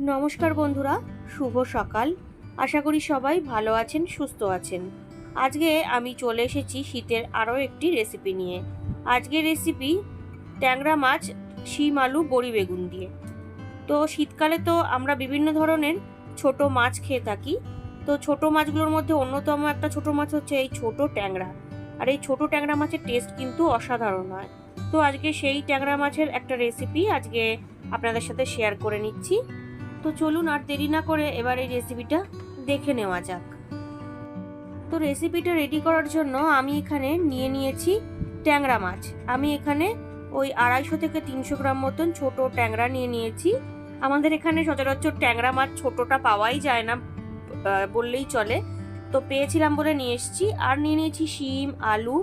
নমস্কার বন্ধুরা, শুভ সকাল। আশা করি সবাই ভালো আছেন, সুস্থ আছেন। আজকে আমি চলে এসেছি শীতের আরও একটি রেসিপি নিয়ে। আজকের রেসিপি ট্যাংরা মাছ, শিম আলু, বড়ি বেগুন দিয়ে। তো শীতকালে তো আমরা বিভিন্ন ধরনের ছোট মাছ খেয়ে থাকি। তো ছোট মাছগুলোর মধ্যে অন্যতম একটা ছোট মাছ হচ্ছে এই ছোট ট্যাংরা। আর এই ছোট ট্যাংরা মাছের টেস্ট কিন্তু অসাধারণ হয়। তো আজকে সেই ট্যাংরা মাছের একটা রেসিপি আজকে আপনাদের সাথে শেয়ার করে নিচ্ছি। তো চলুন আর দেরি না করে এবার এই রেসিপিটা দেখে নেওয়া যাক। তো রেসিপিটা রেডি করার জন্য আমি এখানে নিয়ে নিয়েছি ট্যাংরা মাছ। আমি এখানে ওই আড়াইশো থেকে তিনশো গ্রাম মতন ছোট ট্যাংরা নিয়ে নিয়েছি। আমাদের এখানে সচরাচর ট্যাংরা মাছ ছোটটা পাওয়াই যায় না বললেই চলে। তো পেয়েছিলাম বলে নিয়ে এসেছি। আর নিয়ে নিয়েছি শিম, আলু,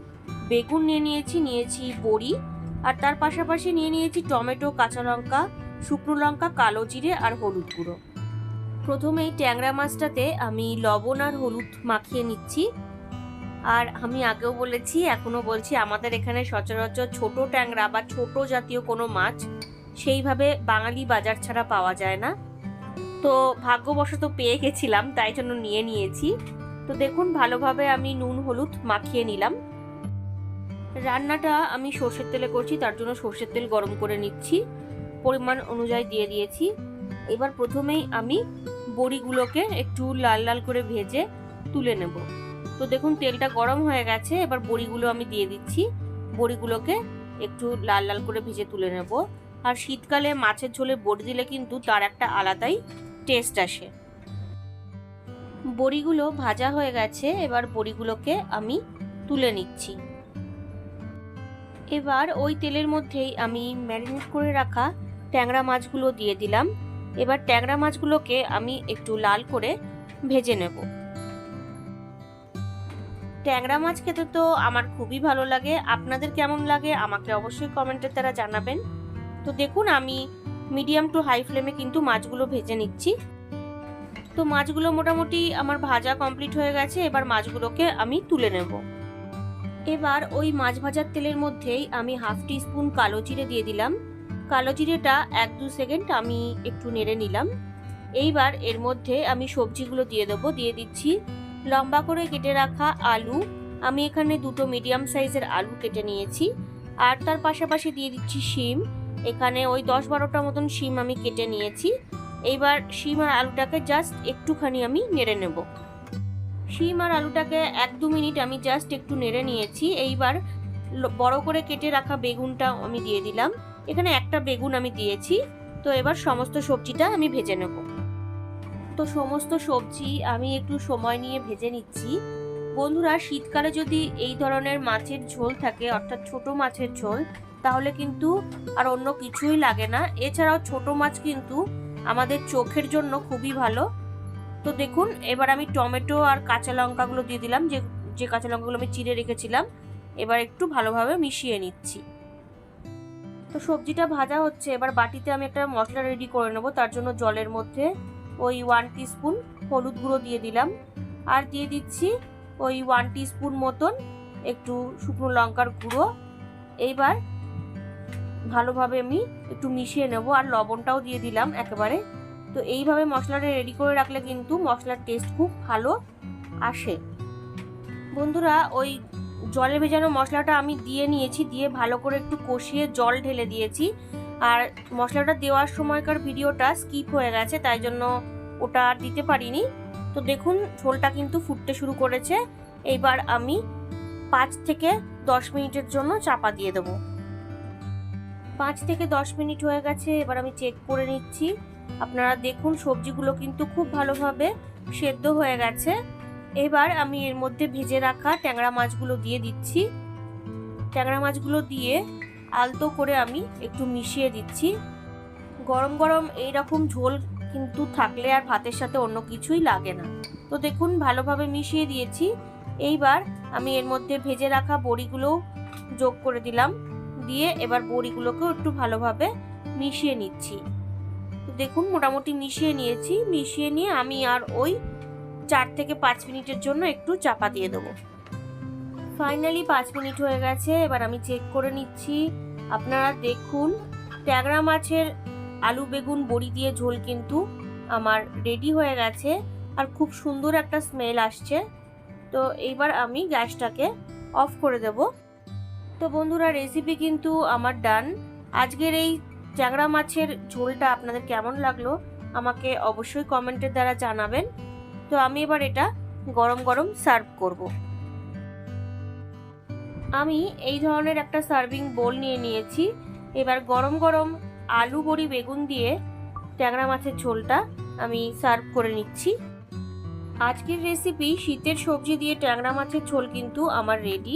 বেগুন নিয়ে নিয়েছি নিয়েছি বড়ি। আর তার পাশাপাশি নিয়ে নিয়েছি টমেটো, কাঁচা লঙ্কা শুকনো লঙ্কা, কালো জিরে আর হলুদ গুঁড়ো। প্রথমেই ট্যাংরা মাছটাতে আমি লবণ আর হলুদ মাখিয়ে নিচ্ছি। আর আমি আগেও বলেছি, এখনও বলছি, আমাদের এখানে সচরাচর ছোট ট্যাংরা বা ছোট জাতীয় কোনো মাছ সেইভাবে বাঙালি বাজার ছাড়া পাওয়া যায় না। তো ভাগ্যবশত পেয়ে গেছিলাম, তাই জন্য নিয়ে নিয়েছি। তো দেখুন, ভালোভাবে আমি নুন, হলুদ মাখিয়ে নিলাম। রান্নাটা আমি সর্ষের তেলে করছি, তার জন্য সর্ষের তেল গরম করে নিচ্ছি। পরিমাণ অনুযায়ী দিয়ে দিয়েছি। এবার প্রথমেই আমি বড়িগুলোকে একটু লাল লাল করে ভেজে তুলে নেব। তো দেখুন, তেলটা গরম হয়ে গেছে, এবার বড়িগুলো আমি দিয়ে দিচ্ছি। বড়িগুলোকে একটু লাল লাল করে ভেজে তুলে নেব। আর শীতকালে মাছের ঝোলে বড়ি দিলে কিন্তু তার একটা আলাদাই টেস্ট আসে। বড়িগুলো ভাজা হয়ে গেছে, এবার বড়িগুলোকে আমি তুলে নিচ্ছি। এবার ওই তেলের মধ্যেই আমি ম্যারিনেট করে রাখা ট্যাংরা মাছগুলো দিয়ে দিলাম। এবার ট্যাংরা মাছগুলোকে আমি একটু লাল করে ভেজে নেব। ট্যাংরা মাছ খেতে তো আমার খুবই ভালো লাগে। আপনাদের কেমন লাগে আমাকে অবশ্যই কমেন্টের দ্বারা জানাবেন। তো দেখুন, আমি মিডিয়াম টু হাই ফ্লেমে কিন্তু মাছগুলো ভেজে নিচ্ছি। তো মাছগুলো মোটামুটি আমার ভাজা কমপ্লিট হয়ে গেছে। এবার মাছগুলোকে আমি তুলে নেব। এবার ওই মাছ ভাজার তেলের মধ্যেই আমি হাফ টি স্পুন কালো জিরে দিয়ে দিলাম। কালো জিরেটা এক দু সেকেন্ড আমি একটু নেড়ে নিলাম। এইবার এর মধ্যে আমি সবজিগুলো দিয়ে দেবো। দিয়ে দিচ্ছি লম্বা করে কেটে রাখা আলু। আমি এখানে দুটো মিডিয়াম সাইজের আলু কেটে নিয়েছি। আর তার পাশাপাশি দিয়ে দিচ্ছি শিম। এখানে ওই দশ বারোটা মতন শিম আমি কেটে নিয়েছি। এইবার শিম আর আলুটাকে জাস্ট একটুখানি আমি নেড়ে নেব। শিম আর আলুটাকে এক দু মিনিট আমি জাস্ট একটু নেড়ে নিয়েছি। এইবার বড় করে কেটে রাখা বেগুনটা আমি দিয়ে দিলাম। এখানে একটা বেগুন আমি দিয়েছি, তো এবার সমস্ত সবজিটা আমি ভেজে নেব। তো সমস্ত সবজি আমি একটু সময় নিয়ে ভেজে নিচ্ছি। বন্ধুরা, শীতকালে যদি এই ধরনের মাছের ঝোল থাকে, অর্থাৎ ছোট মাছের ঝোল, তাহলে কিন্তু আর অন্য কিছুই লাগে না। এছাড়াও ছোট মাছ কিন্তু আমাদের চোখের জন্য খুবই ভালো। তো দেখুন, এবার আমি টমেটো আর কাঁচা লঙ্কাগুলো দিয়ে দিলাম, যে যে কাঁচা লঙ্কাগুলো আমি চিড়ে রেখেছিলাম, এবার একটু ভালোভাবে মিশিয়ে নিচ্ছি। তো সবজিটা ভাজা হচ্ছে, এবার বাটিতে আমি একটা মশলা রেডি করে নেব, তার জন্য জলের মধ্যে ওই ওয়ান স্পুন হলুদ গুঁড়ো দিয়ে দিলাম। আর দিয়ে দিচ্ছি ওই ওয়ান স্পুন মতন একটু শুকনো লঙ্কার গুঁড়ো। এইবার ভালোভাবে আমি একটু মিশিয়ে নেব, আর লবণটাও দিয়ে দিলাম একেবারে। তো এইভাবে মশলাটা রেডি করে রাখলে কিন্তু মশলার টেস্ট খুব ভালো আসে। বন্ধুরা, ওই জলে ভেজানো মশলাটা আমি দিয়ে নিয়েছি, দিয়ে ভালো করে একটু কষিয়ে জল ঢেলে দিয়েছি। আর মশলাটা দেওয়ার সময়কার ভিডিওটা স্কিপ হয়ে গেছে, তাই জন্য ওটা আর দিতে পারিনি। তো দেখুন, ঝোলটা কিন্তু ফুটতে শুরু করেছে। এইবার আমি পাঁচ থেকে দশ মিনিটের জন্য চাপা দিয়ে দেবো। পাঁচ থেকে দশ মিনিট হয়ে গেছে, এবার আমি চেক করে নিচ্ছি। আপনারা দেখুন, সবজিগুলো কিন্তু খুব ভালোভাবে সেদ্ধ হয়ে গেছে। এবার আমি এর মধ্যে ভেজে রাখা ট্যাংরা মাছগুলো দিয়ে দিচ্ছি। ট্যাংরা মাছগুলো দিয়ে আলতো করে আমি একটু মিশিয়ে দিচ্ছি। গরম গরম এই রকম ঝোল কিন্তু থাকলে আর ভাতের সাথে অন্য কিছুই লাগে না। তো দেখুন, ভালোভাবে মিশিয়ে দিয়েছি। এইবার আমি এর মধ্যে ভেজে রাখা বড়িগুলো যোগ করে দিলাম। দিয়ে এবার বড়িগুলোকেও একটু ভালোভাবে মিশিয়ে নিচ্ছি। দেখুন, মোটামুটি মিশিয়ে নিয়েছি। মিশিয়ে নিয়ে আমি আর ওই চার থেকে পাঁচ মিনিটের জন্য একটু চাপা দিয়ে দেবো। ফাইনালি পাঁচ মিনিট হয়ে গেছে, এবার আমি চেক করে নিচ্ছি। আপনারা দেখুন, ট্যাংরা মাছের আলু, বেগুন, বড়ি দিয়ে ঝোল কিন্তু আমার রেডি হয়ে গেছে আর খুব সুন্দর একটা স্মেল আসছে। তো এইবার আমি গ্যাসটাকে অফ করে দেব। তো বন্ধুরা রেসিপি কিন্তু আমার ডান আজকের এই চ্যাংড়া মাছের ঝোলটা আপনাদের কেমন লাগল আমাকে অবশ্যই কমেন্টের দ্বারা জানাবেন। তো আমি এবার এটা গরম গরম সার্ভ করব। আমি এই ধরনের একটা সার্ভিং বোল নিয়ে নিয়েছি। এবার গরম গরম আলু বড়ি বেগুন দিয়ে ট্যাংরা মাছের ঝোলটা আমি সার্ভ করে নিচ্ছি। আজকের রেসিপি শীতের সবজি দিয়ে ট্যাংরা মাছের ঝোল কিন্তু আমার রেডি